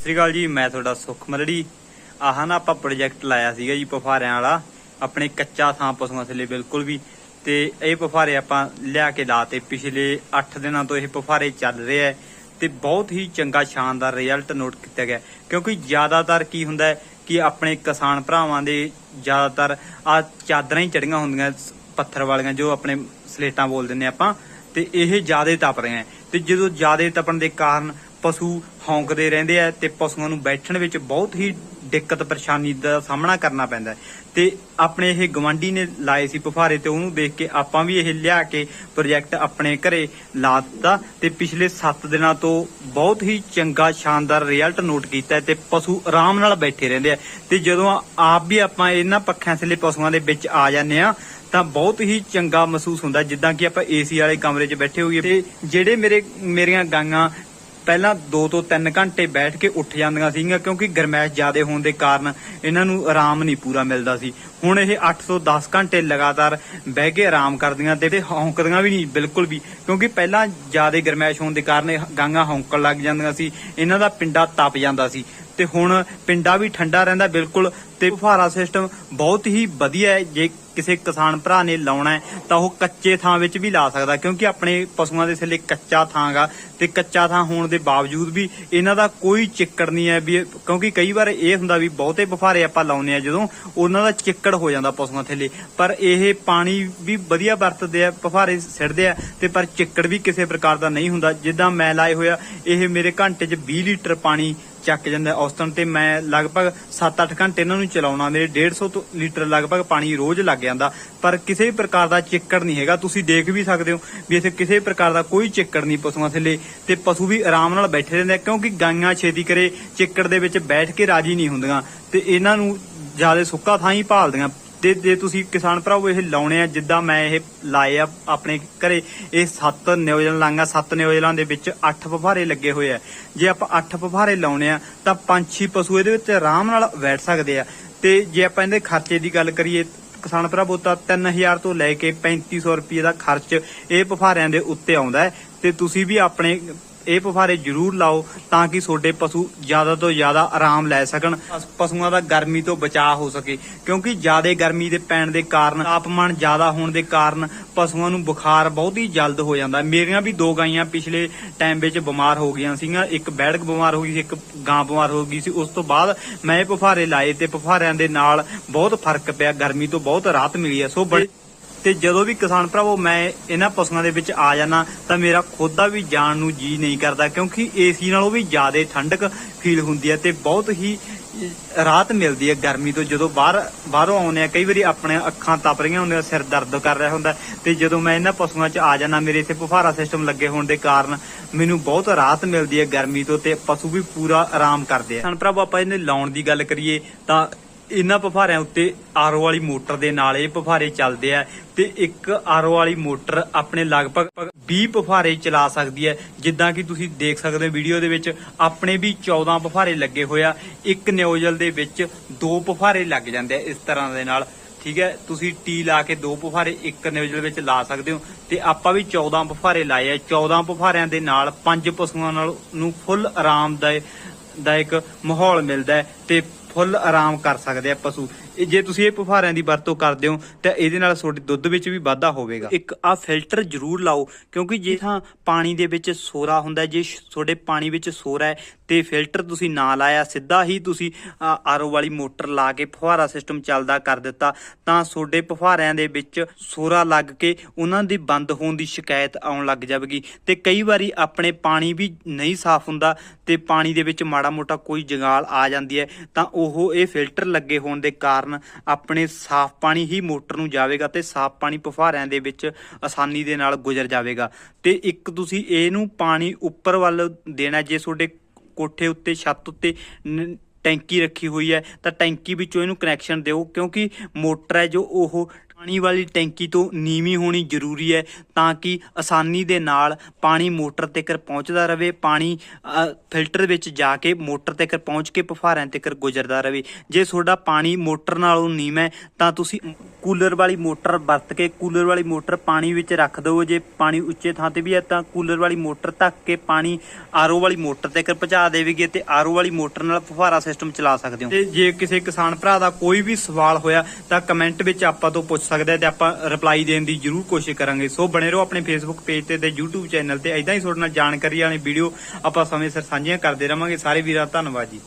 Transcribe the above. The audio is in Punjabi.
ਸਤਿ ਸ਼੍ਰੀ ਅਕਾਲ ਜੀ, ਮੈਂ ਤੁਹਾਡਾ ਸੁਖ ਮਲੜੀ। ਆਹ ਨਾ ਆਪਾਂ ਪ੍ਰੋਜੈਕਟ ਲਾਇਆ ਸੀਗਾ ਜੀ ਪਫਾਰਿਆਂ ਵਾਲਾ। ਆਪਣੇ ਕੱਚਾ ਥਾਂ ਪਸ਼ੂਆਂ ਥੱਲੇ ਬਿਲਕੁਲ ਵੀ। ਤੇ ਇਹ ਪਫਾਰੇ ਆਪਾਂ ਲਿਆ ਕੇ ਲਾਤੇ ਪਿਛਲੇ 8 ਦਿਨਾਂ ਤੋਂ ਇਹ ਪਫਾਰੇ ਚੱਲ ਰਹੇ ਐ। ਤੇ ਬਹੁਤ ਹੀ ਚੰਗਾ ਸ਼ਾਨਦਾਰ ਰਿਜ਼ਲਟ ਨੋਟ ਕੀਤਾ ਗਿਆ। ਕਿਉਂਕਿ ਜ਼ਿਆਦਾਤਰ ਕੀ ਹੁੰਦਾ ਹੈ ਕਿ ਆਪਣੇ ਕਿਸਾਨ ਭਰਾਵਾਂ ਦੇ ਜ਼ਿਆਦਾਤਰ ਆ ਚਾਦਰਾਂ ਹੀ ਚੜੀਆਂ ਹੁੰਦੀਆਂ ਪੱਥਰ ਵਾਲੀਆਂ ਜੋ ਆਪਣੇ ਸਲੇਟਾਂ ਬੋਲ ਦਿੰਦੇ ਆਪਾਂ। ਤੇ ਇਹ ਜ਼ਿਆਦਾ ਤਪ ਰਹੇ ਆ ਤੇ ਜਦੋਂ ਜ਼ਿਆਦਾ ਤਪਣ ਦੇ ਕਾਰਨ ਪਸ਼ੂ ਹੌਂਕਦੇ ਰਹਿੰਦੇ ਆ ਤੇ ਪਸ਼ੂਆਂ ਨੂੰ ਬੈਠਣ ਵਿੱਚ ਬਹੁਤ ਹੀ ਦਿੱਕਤ ਪਰੇਸ਼ਾਨੀ ਦਾ ਸਾਹਮਣਾ ਕਰਨਾ ਪੈਂਦਾ ਤੇ ਆਪਣੇ ਇਹ ਗਵਾਂਢੀ ਨੇ ਲਾਏ ਸੀ ਪਫਾਰੇ ਤੇ ਉਹਨੂੰ ਦੇਖ ਕੇ ਆਪਾਂ ਵੀ ਇਹ ਲਿਆ ਕੇ ਪ੍ਰੋਜੈਕਟ ਆਪਣੇ ਘਰੇ ਲਾ ਦਿੱਤਾ ਤੇ ਪਿਛਲੇ 7 ਦਿਨਾਂ ਤੋਂ ਬਹੁਤ ਹੀ ਚੰਗਾ, ਸ਼ਾਨਦਾਰ ਰਿਜ਼ਲਟ ਨੋਟ ਕੀਤਾ ਤੇ ਪਸ਼ੂ ਆਰਾਮ ਨਾਲ ਬੈਠੇ ਰਹਿੰਦੇ ਆ। ਤੇ ਜਦੋਂ ਆਪ ਵੀ ਆਪਾਂ ਇਹਨਾਂ ਪੱਖਿਆਂ ਥੱਲੇ ਪਸ਼ੂਆਂ ਦੇ ਵਿੱਚ ਆ ਜਾਂਦੇ ਆ ਤਾਂ ਬਹੁਤ ਹੀ ਚੰਗਾ ਮਹਿਸੂਸ ਹੁੰਦਾ ਜਿੱਦਾਂ ਕਿ ਆਪਾਂ ਏਸੀ ਵਾਲੇ ਕਮਰੇ 'ਚ ਬੈਠੇ ਹੋਈਏ ਤੇ ਜਿਹੜੇ ਮੇਰੇ ਮੇਰੀਆਂ ਗਾਂਆਂ ਪਹਿਲਾਂ 2 ਤੋਂ 3 ਘੰਟੇ ਬੈਠ ਕੇ ਉੱਠ ਜਾਂਦੀਆਂ ਸੀਗੀਆਂ ਕਿਉਂਕਿ ਗਰਮੈਸ਼ ਜ਼ਿਆਦਾ ਹੋਣ ਦੇ ਕਾਰਨ ਇਹਨਾਂ ਨੂੰ ਆਰਾਮ ਨਹੀਂ ਪੂਰਾ ਮਿਲਦਾ ਸੀ। ਹੁਣ ਇਹ 8 ਤੋਂ 10 ਘੰਟੇ ਲਗਾਤਾਰ ਬਹਿ ਕੇ ਆਰਾਮ ਕਰਦੀਆਂ ਤੇ ਤੇ ਹੌਂਕਦੀਆਂ ਵੀ ਨਹੀਂ ਬਿਲਕੁਲ ਵੀ, ਕਿਉਂਕਿ ਪਹਿਲਾਂ ਜ਼ਿਆਦਾ ਗਰਮੈਸ਼ ਹੋਣ ਦੇ ਕਾਰਨ ਇਹ ਗਾਂਆਂ ਹੌਂਕਣ ਲੱਗ ਜਾਂਦੀਆਂ ਸੀ। ਇਹਨਾਂ ਦਾ ਪਿੰਡਾ ਤਪ ਜਾਂਦਾ ਸੀ। ਤੇ ਹੁਣ ਪਿੰਡਾ ਵੀ ਠੰਡਾ ਰਹਿੰਦਾ ਬਿਲਕੁਲ ਤੇ ਫੁਹਾਰਾ ਸਿਸਟਮ ਬਹੁਤ ਹੀ ਵਧੀਆ ਹੈ। ਜੇ ਕਿਸੇ ਕਿਸਾਨ ਭਰਾ ਨੇ ਲਾਉਣਾ ਤਾਂ ਉਹ ਕੱਚੇ ਥਾਂ ਵਿੱਚ ਵੀ ਲਾ ਸਕਦਾ, ਕਿਉਂਕਿ ਆਪਣੇ ਪਸ਼ੂਆਂ ਦੇ ਥੱਲੇ ਕੱਚਾ ਥਾਂ ਗਾ ਤੇ ਕੱਚਾ ਥਾਂ ਹੋਣ ਦੇ ਬਾਵਜੂਦ ਵੀ ਇਹਨਾਂ ਦਾ ਕੋਈ ਚਿੱਕੜ ਨਹੀਂ ਹੈ ਵੀ ਕਿਉਂਕਿ ਕਈ ਵਾਰ ਇਹ ਹੁੰਦਾ ਵੀ ਬਹੁਤੇ ਬਫਾਰੇ ਆਪਾਂ ਲਾਉਨੇ ਆ ਜਦੋਂ ਉਹਨਾਂ ਦਾ ਚਿੱਕੜ ਹੋ ਜਾਂਦਾ ਪਸ਼ੂਆਂ ਥੱਲੇ। ਪਰ ਇਹ ਪਾਣੀ ਵੀ ਵਧੀਆ ਵਰਤਦੇ ਆ ਬਫਾਰੇ ਸਿੱਟਦੇ ਆ ਤੇ ਪਰ ਚਿੱਕੜ ਵੀ ਕਿਸੇ ਪ੍ਰਕਾਰ ਦਾ ਨਹੀਂ ਹੁੰਦਾ। ਜਿੱਦਾਂ ਮੈਂ ਲਾਏ ਹੋਇਆ ਇਹ ਮੇਰੇ ਘੰਟੇ 'ਚ 20 ਲੀਟਰ ਪਾਣੀ ਚੱਕ ਜਾਂਦਾ ਹੈ। ਔਸਤਨ ਤੇ ਮੈਂ ਲਗਭਗ 7-8 ਘੰਟੇ ਇਹਨਾਂ ਨੂੰ ਚਲਾਉਣਾ, ਮੇਰੇ 150 ਤੋਂ ਲੀਟਰ ਲਗਭਗ ਪਾਣੀ ਰੋਜ਼ ਲੱਗ ਜਾਂਦਾ। ਪਰ ਕਿਸੇ ਵੀ ਪ੍ਰਕਾਰ ਦਾ ਚਿੱਕੜ ਨਹੀਂ ਹੈਗਾ। ਤੁਸੀਂ ਦੇਖ ਵੀ ਸਕਦੇ ਹੋ ਵੀ ਇੱਥੇ ਕਿਸੇ ਵੀ ਪ੍ਰਕਾਰ ਦਾ ਕੋਈ ਚਿੱਕੜ ਨਹੀਂ ਪਸ਼ੂਆਂ ਥੱਲੇ ਤੇ ਪਸ਼ੂ ਵੀ ਆਰਾਮ ਨਾਲ ਬੈਠੇ ਰਹਿੰਦੇ ਕਿਉਂਕਿ ਗਾਈਆਂ ਛੇਤੀ ਕਰੇ ਚਿੱਕੜ ਦੇ ਵਿੱਚ ਬੈਠ ਕੇ ਰਾਜੀ ਨਹੀਂ ਹੁੰਦੀਆਂ ਤੇ ਇਹਨਾਂ ਨੂੰ ਜ਼ਿਆਦਾ ਸੁੱਕਾ ਥਾਂ ਹੀ ਭਾਲਦੀਆਂ। ਤੇ ਜੇ ਤੁਸੀਂ ਕਿਸਾਨ ਭਰਾਵੋ, ਇਹ ਲਾਉਣੇ ਆ, ਜਿੱਦਾਂ ਮੈਂ ਇਹ ਲਾਏ ਆ ਆਪਣੇ ਘਰੇ, ਇਹ ਸੱਤ ਨਿਊਜ਼ੀਲੈਂਡ ਲਾਂਗਾ, ਸੱਤ ਨਿਊਜ਼ੀਲੈਂਡ ਦੇ ਵਿੱਚ 8 ਫੁਹਾਰੇ ਲੱਗੇ ਹੋਏ ਆ। ਜੇ ਆਪਾਂ 8 ਫੁਹਾਰੇ ਲਾਉਣੇ ਆ, ਤਾਂ ਪੰਛੀ ਪਸ਼ੂ ਇਹਦੇ ਵਿੱਚ ਆਰਾਮ ਨਾਲ ਬੈਠ ਸਕਦੇ ਆ। ਤੇ ਜੇ ਆਪਾਂ ਇਹਦੇ ਖਰਚੇ ਦੀ ਗੱਲ ਕਰੀਏ, ਕਿਸਾਨ ਭਰਾਵੋ, ਤਾਂ 3000 ਤੋਂ ਲੈ ਕੇ 3500 ਰੁਪਏ ਦਾ ਖਰਚ ਇਹ ਫਫਾਰਿਆਂ ਦੇ ਉੱਤੇ ਆਉਂਦਾ ਹੈ। ਤੇ ਤੁਸੀਂ ਵੀ ਆਪਣੇ ਇਹ ਪਫਾਰੇ ਜ਼ਰੂਰ ਲਾਓ ਤਾਂ ਕਿ ਤੁਹਾਡੇ ਪਸ਼ੂ ਜ਼ਿਆਦਾ ਤੋਂ ਜ਼ਿਆਦਾ ਆਰਾਮ ਲੈ ਸਕਣ। ਪਸ਼ੂਆਂ ਦਾ ਗਰਮੀ ਤੋਂ ਬਚਾਅ ਹੋ ਸਕੇ। ਕਿਉਂਕਿ ਜ਼ਿਆਦਾ ਗਰਮੀ ਦੇ ਪੈਣ ਦੇ ਕਾਰਨ, ਤਾਪਮਾਨ ਜ਼ਿਆਦਾ ਹੋਣ ਦੇ ਕਾਰਨ ਪਸ਼ੂਆਂ ਨੂੰ ਬੁਖਾਰ ਬਹੁਤ ਹੀ ਜਲਦ ਹੋ ਜਾਂਦਾ। ਮੇਰੀਆਂ ਵੀ ਦੋ ਗਾਈਆਂ ਪਿਛਲੇ ਟਾਈਮ ਵਿੱਚ ਬਿਮਾਰ ਹੋ ਗਈਆਂ ਸੀਗੀਆਂ। ਇੱਕ ਬੈੜਕ ਬਿਮਾਰ ਹੋ ਗਈ ਸੀ, ਇੱਕ ਗਾਂ ਬਿਮਾਰ ਹੋ ਗਈ ਸੀ। ਉਸ ਤੋਂ ਬਾਅਦ ਮੈਂ ਇਹ ਫੁਹਾਰੇ ਲਾਏ ਤੇ ਪਫਾਰਿਆਂ ਦੇ ਨਾਲ ਬਹੁਤ ਫ਼ਰਕ ਪਿਆ। ਗਰਮੀ ਤੋਂ ਬਹੁਤ ਰਾਹਤ ਮਿਲੀ ਹੈ। ਸੋ ਬੜੇ ਤੇ ਜਦੋਂ ਵੀ ਕਿਸਾਨ ਭਰਾਵੋ ਮੈਂ ਇਹਨਾਂ ਪਸ਼ੂਆਂ ਦੇ ਵਿੱਚ ਆ ਜਾਣਾ ਤਾਂ ਮੇਰਾ ਖੁਦ ਦਾ ਵੀ ਜਾਣ ਨੂੰ ਜੀ ਨਹੀਂ ਕਰਦਾ ਕਿਉਂਕਿ ਏਸੀ ਨਾਲੋਂ ਵੀ ਜ਼ਿਆਦਾ ਠੰਡਕ ਫੀਲ ਹੁੰਦੀ ਹੈ ਤੇ ਬਹੁਤ ਹੀ ਅਹ, ਮਿਲਦੀ ਹੈ ਗਰਮੀ ਤੋਂ। ਜਦੋਂ ਬਾਹਰ ਬਾਹਰੋਂ ਆਉਂਦੇ ਆ ਕਈ ਵਾਰੀ ਆਪਣੇ ਅੱਖਾਂ ਤਪ ਰਹੀਆਂ ਹੁੰਦੀਆਂ ਸਿਰ ਦਰਦ ਕਰ ਰਿਹਾ ਹੁੰਦਾ ਤੇ ਜਦੋਂ ਮੈਂ ਇਹਨਾਂ ਪਸ਼ੂਆਂ 'ਚ ਆ ਜਾਣਾ ਮੇਰੇ ਇੱਥੇ ਫੁਫਾਰਾ ਸਿਸਟਮ ਲੱਗੇ ਹੋਣ ਦੇ ਕਾਰਨ ਮੈਨੂੰ ਬਹੁਤ ਰਾਹਤ ਮਿਲਦੀ ਹੈ ਗਰਮੀ ਤੋਂ ਤੇ ਪਸ਼ੂ ਵੀ ਪੂਰਾ ਆਰਾਮ ਕਰਦੇ ਆ। ਕਿਸਾਨ ਭਰਾਵੋ ਆਪਾਂ ਇਹਨੇ ਲਾਉਣ ਦੀ ਗੱਲ ਕਰੀਏ ਤਾਂ ਇਹਨਾਂ ਪਫਾਰਿਆਂ ਉੱਤੇ ਆਰਓ ਵਾਲੀ ਮੋਟਰ ਦੇ ਨਾਲ ਇਹ ਪਫਾਰੇ ਚੱਲਦੇ ਆ ਤੇ ਇੱਕ ਆਰਓ ਵਾਲੀ ਮੋਟਰ ਆਪਣੇ ਲਗਭਗ 20 ਪਫਾਰੇ ਚਲਾ ਸਕਦੀ ਹੈ। ਜਿੱਦਾਂ ਕਿ ਤੁਸੀਂ ਦੇਖ ਸਕਦੇ ਹੋ ਵੀਡੀਓ ਦੇ ਵਿੱਚ ਆਪਣੇ ਵੀ 14 ਪਫਾਰੇ ਲੱਗੇ ਹੋਇਆ ਇੱਕ ਨਿਓਜਲ ਦੇ ਵਿੱਚ ਦੋ ਪਫਾਰੇ ਲੱਗ ਜਾਂਦੇ ਆ ਇਸ ਤਰ੍ਹਾਂ ਦੇ ਨਾਲ। ਠੀਕ ਹੈ? ਤੁਸੀਂ ਟੀ ਲਾ ਕੇ ਦੋ ਪਫਾਰੇ ਇੱਕ ਨਿਊਜ਼ਲ ਵਿੱਚ ਲਾ ਸਕਦੇ ਹੋ ਤੇ ਆਪਾਂ ਵੀ 14 ਪਫਾਰੇ ਲਾਏ ਆ। 14 ਪਫਾਰਿਆਂ ਦੇ ਨਾਲ ਪੰਜ ਪਸ਼ੂਆਂ ਨਾਲ ਨੂੰ ਫੁੱਲ ਆਰਾਮਦਾਇਕ ਦਾ ਇੱਕ ਮਾਹੌਲ ਮਿਲਦਾ ਹੈ ਤੇ ਫੁੱਲ ਆਰਾਮ ਕਰ ਸਕਦੇ ਆ ਪਸ਼ੂ। ਇਹ ਜੇ ਤੁਸੀਂ ਇਹ ਪਫਾਰਿਆਂ ਦੀ ਵਰਤੋਂ ਕਰਦੇ ਹੋ, ਤਾਂ ਇਹਦੇ ਨਾਲ ਤੁਹਾਡੇ ਦੁੱਧ ਵਿੱਚ ਵੀ ਵਾਧਾ ਹੋਵੇਗਾ। ਇੱਕ ਆ ਫਿਲਟਰ ਜ਼ਰੂਰ ਲਾਓ, ਕਿਉਂਕਿ ਜੇ ਥਾਂ ਪਾਣੀ ਦੇ ਵਿੱਚ ਸੋਰਾ ਹੁੰਦਾ, ਜੇ ਤੁਹਾਡੇ ਪਾਣੀ ਵਿੱਚ ਸੋਰਾ ਹੈ, ਤੇ ਫਿਲਟਰ ਤੁਸੀਂ ਨਾ ਲਾਇਆ, ਸਿੱਧਾ ਹੀ ਤੁਸੀਂ ਆਰਓ ਵਾਲੀ ਮੋਟਰ ਲਾ ਕੇ ਫੁਹਾਰਾ ਸਿਸਟਮ ਚੱਲਦਾ ਕਰ ਦਿੱਤਾ, ਤਾਂ ਤੁਹਾਡੇ ਫੁਹਾਰਿਆਂ ਦੇ ਵਿੱਚ ਸੋਰਾ ਲੱਗ ਕੇ ਉਹਨਾਂ ਦੀ ਬੰਦ ਹੋਣ ਦੀ ਸ਼ਿਕਾਇਤ ਆਉਣ ਲੱਗ ਜਾਵੇਗੀ। ਤੇ ਕਈ ਵਾਰੀ ਆਪਣੇ ਪਾਣੀ ਵੀ ਨਹੀਂ ਸਾਫ਼ ਹੁੰਦਾ, ਤੇ ਪਾਣੀ ਦੇ ਵਿੱਚ ਮਾੜਾ ਮੋਟਾ ਕੋਈ ਜੰਗਾਲ ਆ ਜਾਂਦੀ ਹੈ, ਤਾਂ ਉਹ ਇਹ ਫਿਲਟਰ ਲੱਗੇ ਹੋਣ ਦੇ ਕਾਰਨ ਆਪਣੇ ਸਾਫ਼ ਪਾਣੀ ਹੀ ਮੋਟਰ ਨੂੰ ਜਾਵੇਗਾ ਤੇ ਸਾਫ਼ ਪਾਣੀ ਪਫਾਰਿਆਂ ਦੇ ਵਿੱਚ ਆਸਾਨੀ ਦੇ ਨਾਲ ਗੁਜ਼ਰ ਜਾਵੇਗਾ। ਤੇ ਇੱਕ ਤੁਸੀਂ ਇਹਨੂੰ ਪਾਣੀ ਉੱਪਰ ਵੱਲ ਦੇਣਾ ਜੇ ਤੁਹਾਡੇ ਕੋਠੇ ਉੱਤੇ, ਛੱਤ ਉੱਤੇ ਟੈਂਕੀ ਰੱਖੀ ਹੋਈ ਹੈ, ਤਾਂ ਟੈਂਕੀ ਵਿੱਚੋਂ ਇਹਨੂੰ ਕਨੈਕਸ਼ਨ ਦਿਓ, ਕਿਉਂਕਿ ਮੋਟਰ ਹੈ ਜੋ ਉਹ ਪਾਣੀ ਵਾਲੀ ਟੈਂਕੀ ਤੋਂ ਨੀਵੀਂ ਹੋਣੀ ਜ਼ਰੂਰੀ ਹੈ। ਤਾਂ ਕਿ ਆਸਾਨੀ ਦੇ ਨਾਲ ਪਾਣੀ ਮੋਟਰ ਤੱਕ ਪਹੁੰਚਦਾ ਰਹੇ, ਪਾਣੀ ਫਿਲਟਰ ਵਿੱਚ ਜਾ ਕੇ ਮੋਟਰ ਤੱਕ ਪਹੁੰਚ ਕੇ ਪਫਾਰਿਆਂ ਤੱਕ ਗੁਜ਼ਰਦਾ ਰਹੇ। ਜੇ ਤੁਹਾਡਾ ਪਾਣੀ ਮੋਟਰ ਨਾਲੋਂ ਨੀਮ ਹੈ, ਤਾਂ ਤੁਸੀਂ ਕੂਲਰ ਵਾਲੀ ਮੋਟਰ ਵਰਤ ਕੇ ਕੂਲਰ ਵਾਲੀ ਮੋਟਰ ਪਾਣੀ ਵਿੱਚ ਰੱਖ ਦਿਓ। ਜੇ ਪਾਣੀ ਉੱਚੇ ਥਾਂ ਤੇ ਵੀ ਹੈ, ਤਾਂ ਕੂਲਰ ਵਾਲੀ ਮੋਟਰ ਧੱਕ ਕੇ ਪਾਣੀ ਆਰਓ ਵਾਲੀ ਮੋਟਰ ਤੱਕ ਪਹੁੰਚਾ ਦੇਵੇਗੀ ਤੇ ਆਰਓ ਵਾਲੀ ਮੋਟਰ ਨਾਲ ਫੁਹਾਰਾ ਸਿਸਟਮ ਚਲਾ ਸਕਦੇ ਹੋ। ਤੇ ਜੇ ਕਿਸੇ ਕਿਸਾਨ ਭਰਾ ਦਾ ਕੋਈ ਵੀ ਸਵਾਲ ਹੋਇਆ, ਤਾਂ ਕਮੈਂਟ ਵਿੱਚ ਆਪਾਂ ਤੋਂ ਪੁੱਛ ਸਕਦਾ ਆ ਤੇ ਆਪਾਂ ਰਿਪਲਾਈ ਦੇਣ ਦੀ ਜਰੂਰ ਕੋਸ਼ਿਸ਼ ਕਰਾਂਗੇ। ਸੋ ਬਣੇ ਰਹੋ ਆਪਣੇ ਫੇਸਬੁੱਕ ਪੇਜ ਤੇ ਤੇ YouTube ਚੈਨਲ ਤੇ ਐਦਾਂ ਹੀ ਤੁਹਾਡੇ ਨਾਲ ਜਾਣਕਾਰੀ ਵਾਲੀ ਵੀਡੀਓ ਆਪਾਂ ਸਮੇਂ ਸਿਰ ਸਾਂਝੀਆਂ ਕਰਦੇ ਰਵਾਂਗੇ। ਸਾਰੇ ਵੀਰਾਂ ਧੰਨਵਾਦ ਜੀ।